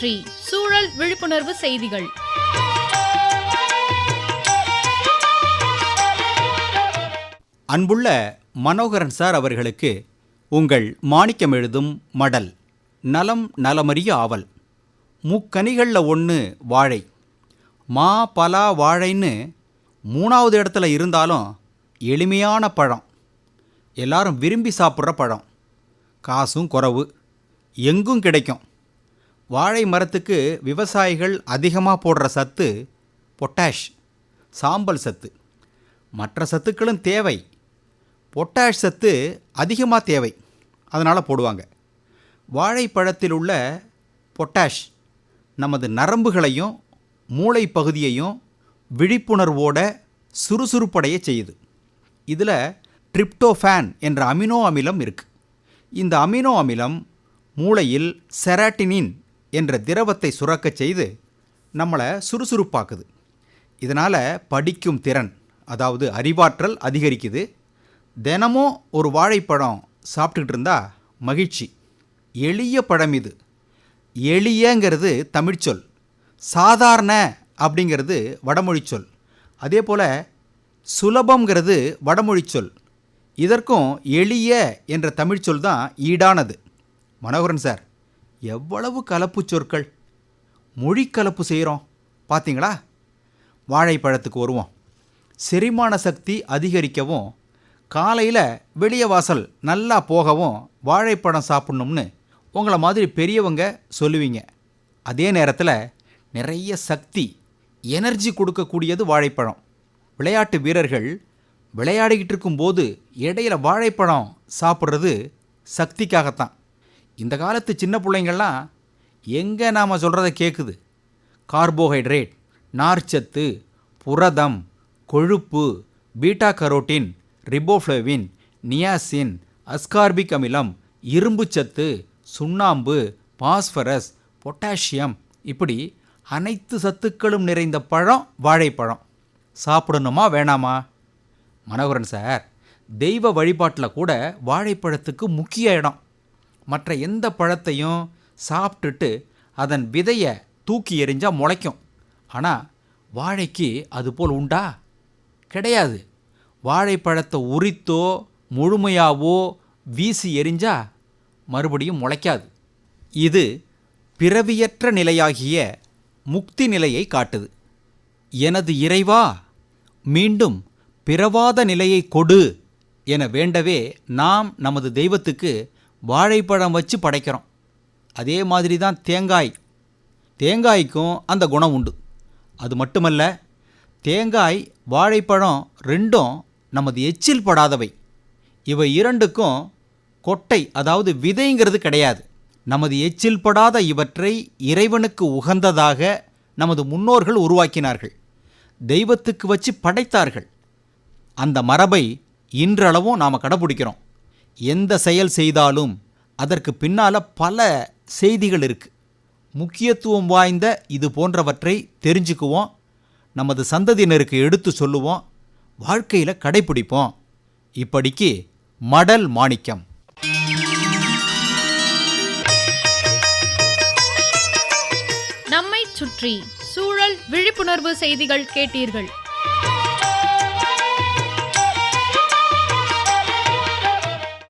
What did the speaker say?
சுற்றி சூழல் விழிப்புணர்வு செய்திகள். அன்புள்ள மனோகரன் சார் அவர்களுக்கு உங்கள் மாணிக்கம் எழுதும் மடல் நலம் நலமறிய ஆவல். முக்கனிகளில் ஒன்று வாழை மா பலா வாழைன்னு மூணாவது இடத்துல இருந்தாலும் எளிமையான பழம். எல்லாரும் விரும்பி சாப்பிட்ற பழம். காசும் குறவு எங்கும் கிடைக்கும். வாழை மரத்துக்கு விவசாயிகள் அதிகமாக போடுற சத்து பொட்டாஷ் சாம்பல் சத்து. மற்ற சத்துக்களும் தேவை. பொட்டாஷ் சத்து அதிகமாக தேவை. அதனால் போடுவாங்க. வாழைப்பழத்தில் உள்ள பொட்டாஷ் நமது நரம்புகளையும் மூளை பகுதியையும் விழிப்புணர்வோட சுறுசுறுப்படைய செய்யுது. இதில் ட்ரிப்டோஃபேன் என்ற அமினோ அமிலம் இருக்குது இந்த அமினோ அமிலம் மூளையில் செராட்டினின் என்ற திரவத்தை சுரக்கச் செய்து நம்மளை சுறுசுறுப்பாக்குது. இதனால் படிக்கும் திறன் அதாவது அறிவாற்றல் அதிகரிக்குது. தினமும் ஒரு வாழைப்பழம் சாப்பிட்டுக்கிட்டு இருந்தா மகிழ்ச்சி. எளிய பழம் இது. எளியங்கிறது தமிழ்ச்சொல் சாதாரண அப்படிங்கிறது வடமொழி சொல். அதே போல் சுலபங்கிறது வடமொழி சொல். இதற்கும் எளிய என்ற தமிழ்ச்சொல் தான் ஈடானது. மனோகரன் சார். எவ்வளவு கலப்பு சொற்கள். மொழி கலப்பு செய்கிறோம் பார்த்தீங்களா வாழைப்பழத்துக்கு வருவோம். செரிமான சக்தி அதிகரிக்கவும் காலையில் வெளியே வாசல் நல்லா போகவும் வாழைப்பழம் சாப்பிட்ணும்னு உங்களை மாதிரி பெரியவங்க சொல்லுவீங்க. அதே நேரத்தில் நிறைய சக்தி எனர்ஜி கொடுக்கக்கூடியது வாழைப்பழம். விளையாட்டு வீரர்கள் விளையாடிக்கிட்டு இருக்கும்போது இடையில வாழைப்பழம் சாப்பிட்றது சக்திக்காகத்தான். இந்த காலத்து சின்ன பிள்ளைங்கள்லாம் எங்கே நாம் சொல்கிறத கேட்குது கார்போஹைட்ரேட் நார்ச்சத்து புரதம் கொழுப்பு beta carotene riboflavin niacin ascorbic அமிலம் இரும்புச்சத்து சுண்ணாம்பு பாஸ்பரஸ் பொட்டாசியம் இப்படி அனைத்து சத்துக்களும் நிறைந்த பழம் வாழைப்பழம். சாப்பிடணுமா வேணாமா? மனோகரன் சார் தெய்வ வழிபாட்டில் கூட வாழைப்பழத்துக்கு முக்கிய இடம். மற்ற எந்த பழத்தையும் சாப்பிட்டுட்டு அதன் விதையை தூக்கி எறிஞ்சால் முளைக்கும். ஆனால் வாழைக்கு அதுபோல் உண்டா? கிடையாது. வாழைப்பழத்தை உரித்தோ முழுமையாவோ வீசி எறிஞ்சா மறுபடியும் முளைக்காது. இது பிறவியற்ற நிலையாகிய முக்தி நிலையை காட்டுது. எனது இறைவா மீண்டும் பிறவாத நிலையை கொடு என வேண்டவே நாம் நமது தெய்வத்துக்கு வாழைப்பழம் வச்சு படைக்கிறோம். அதே மாதிரி தான் தேங்காய். தேங்காய்க்கும் அந்த குணம் உண்டு. அது மட்டுமல்ல தேங்காய் வாழைப்பழம் ரெண்டும் நமது எச்சில் படாதவை. இவை இரண்டுக்கும் கொட்டை அதாவது விதைங்கிறது கிடையாது. நமது எச்சில் படாத இவற்றை இறைவனுக்கு உகந்ததாக நமது முன்னோர்கள் உருவாக்கினார்கள். தெய்வத்துக்கு வச்சு படைத்தார்கள். அந்த மரபை இன்றளவும் நாம் கடைப்பிடிக்கிறோம் எந்த செயல் செய்தாலும் அதற்கு பின்னால் பல செய்திகள் இருக்குது முக்கியத்துவம் வாய்ந்த இது போன்றவற்றை தெரிஞ்சுக்குவோம். நமது சந்ததியினருக்கு எடுத்து சொல்லுவோம். வாழ்க்கையில் கடைப்பிடிப்போம். இப்படிக்கு மடல் மாணிக்கம். நம்மை சுற்றி சூழல் விழிப்புணர்வு செய்திகள் கேட்டீர்கள்.